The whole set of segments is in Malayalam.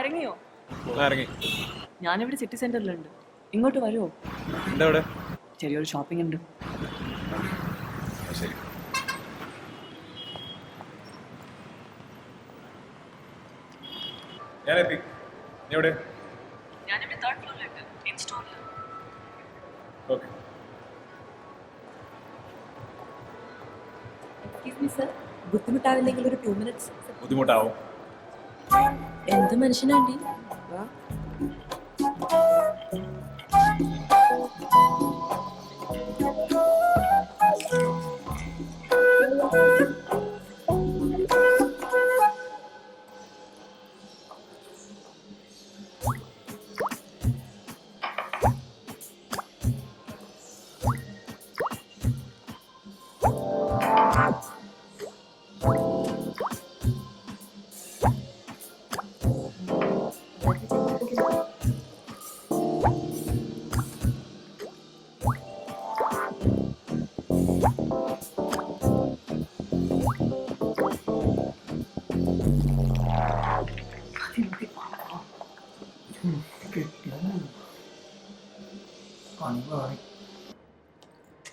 ഇറങ്ങിയോ? ഇറങ്ങി. ഞാനിവിടെ സിറ്റി സെന്ററിലുണ്ട് ഇങ്ങോട്ട് വരുമോ എന്താ ചെറിയൊരു ഷോപ്പിംഗ് ഉണ്ട്. ശരി. ഞാനെത്തി. നീ എവിടെ? ഞാനിവിടെ തേർഡ് ഫ്ലോറിലുണ്ട് ഇൻ സ്റ്റോറിൽ ഓക്കെ. എക്സ്ക്യൂസ് മീ സർ ബുദ്ധിമുട്ടാവില്ലെങ്കിൽ ഒരു ടു മിനിറ്റ്സ് ബുദ്ധിമുട്ടാവും. എന്ത് മനുഷ്യനാണ്ടി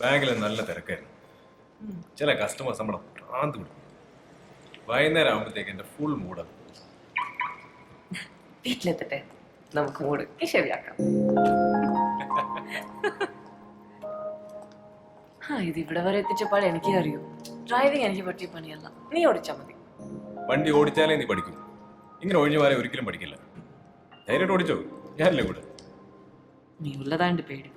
ബാങ്കിൽ നല്ല തിരക്കായിരുന്നു. ചില കസ്റ്റമേഴ്സ് നമ്മളെ ഭ്രാന്ത് വിടും വൈകുന്നേരം ആകുമ്പോഴത്തേക്ക് എന്റെ ഫുൾ മൂഡ് വീട്ടിലെത്തട്ടെ? നമുക്ക് മൂഡ് ശരിയാക്കാം ആ ഇത് ഇവിടെ വരെ എത്തിച്ചപ്പോൾ എനിക്ക് അറിയൂ ഡ്രൈവിംഗ് എനിക്ക് പറ്റിയ പണിയല്ല. നീ ഓടിച്ചാ മതി. വണ്ടി ഓടിച്ചാലേ നീ പഠിക്കും. ഇങ്ങനെ ഒഴിഞ്ഞു മാറി ഒരിക്കലും പഠിക്കില്ല. ധൈര്യമായിട്ട് ഓടിച്ചോ. ഞാനല്ലേ കൂടെ നീ ഉള്ളതാണ്ട് പേടി.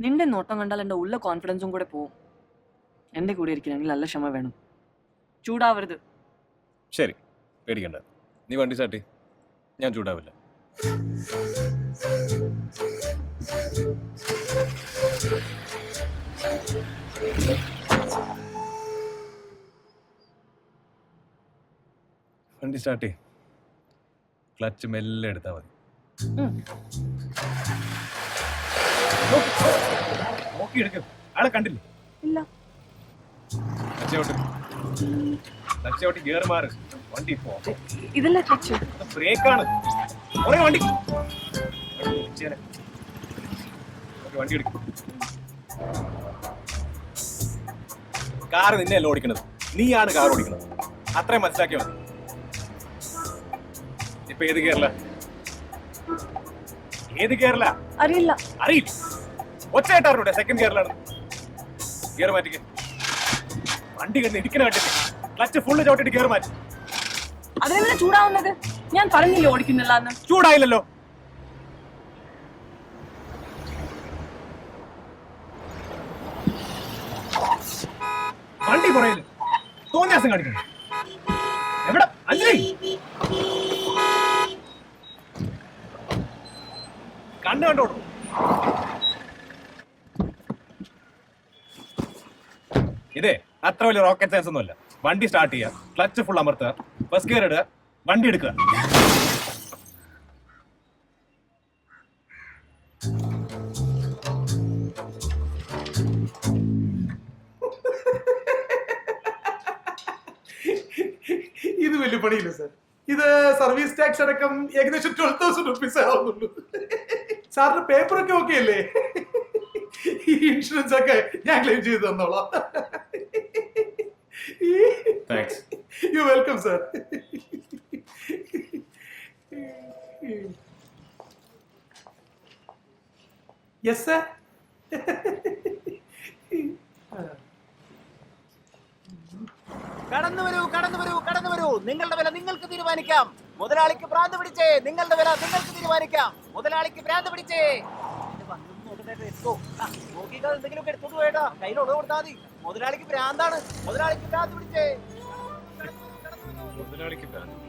നിന്റെ നോട്ടം കണ്ടാൽ എന്റെ ഉള്ള കോൺഫിഡൻസും കൂടെ പോവും. എന്റെ കൂടെ ഇരിക്കണമെങ്കിൽ നല്ല ക്ഷമ വേണം. ചൂടാവരുത്. ശരി പേടിക്കണ്ട. നീ വണ്ടി ചാട്ടി ഞാൻ ചൂടാവില്ല. വണ്ടി സ്റ്റാർട്ട് ക്ലച്ച് മെല്ലെ എടുത്താൽ മതി. നോക്കി എടുക്കും ആളെ കണ്ടില്ലേ? ഇല്ല. ലക്ഷ്യോട്ട് ലക്ഷ്യോട്ട് ഗിയർ മാറ്. വണ്ടി പോ. ഇതല്ല ക്ലച്ച് ബ്രേക്കാണ്. ഒരേ വണ്ടി. ഉച്ചേനെ. വണ്ടി എടുക്കും. കാറ് നിന്നെയല്ല ഓടിക്കണത്. നീയാണ് കാർ ഓടിക്കണത്. അത്രയും മനസ്സിലാക്കിയാൽ മതി ഇപ്പൊ ഏത് കേരള? ഏത് കേരള? അറിയില്ല. അറിയില്ല. ഒച്ചയായിട്ടാറുണ്ട് സെക്കൻഡ് കേരളാണ്. ഗിയർ മാറ്റിക്ക്. വണ്ടി കിടന്ന് ഇടിക്കണ കണ്ടിട്ട് ക്ലച്ച് ഫുള്ള് ചവിട്ടിട്ട് ഗിയർ മാറ്റി. അതിനെന്താ ചൂടാവുന്നത്? ഞാൻ പറഞ്ഞില്ലേ ഓടിക്കുന്നില്ല എന്ന് ചൂടായില്ലല്ലോ. വണ്ടി കുറയില്ല തോന്നിയാസം കാണിക്കണം. എവിടെ? അല്ലേ കണ്ടു കണ്ടോളൂ. ഇതേ അത്ര വലിയ റോക്കറ്റ് സയൻസ് ഒന്നുമില്ല. വണ്ടി സ്റ്റാർട്ട് ചെയ്യുക ക്ലച്ച് ഫുൾ അമർത്തുക ഫസ്റ്റ് ഗിയർ ഇടുക വണ്ടി എടുക്കുക. ഇത് വലിയ പണിയില്ല സാർ ഇത് സർവീസ് ടാക്സ് അടക്കം ഏകദേശം ട്വൽവ് തൗസൻഡ് റുപ്പീസ് ആവുന്നുള്ളൂ. സാറിന്റെ പേപ്പറൊക്കെ ഓക്കെ അല്ലേ? ഈ ഇൻഷുറൻസ് ഒക്കെ ഞാൻ ക്ലെയിം ചെയ്ത് തന്നോളാം. Thanks you welcome sir yes sir കടന്നു വരൂ കടന്നു വരൂ കടന്നു വരൂ. നിങ്ങളുടെ വില നിങ്ങൾക്ക് തീരുമാനിക്കാം. മുതലാളിക്ക് ഭ്രാന്ത് പിടിച്ചേ നിങ്ങളുടെ വില നിങ്ങൾക്ക് തീരുമാനിക്കാം. മുതലാളിക്ക് ഭ്രാന്ത് പിടിച്ചേ. മുതലാളിക്ക് ഭ്രാന്താണ് മുതലാളിക്ക് ഭ്രാന്ത് പിടിച്ചേ. മുതലാളിക്ക് ഭ്രാന്ത്.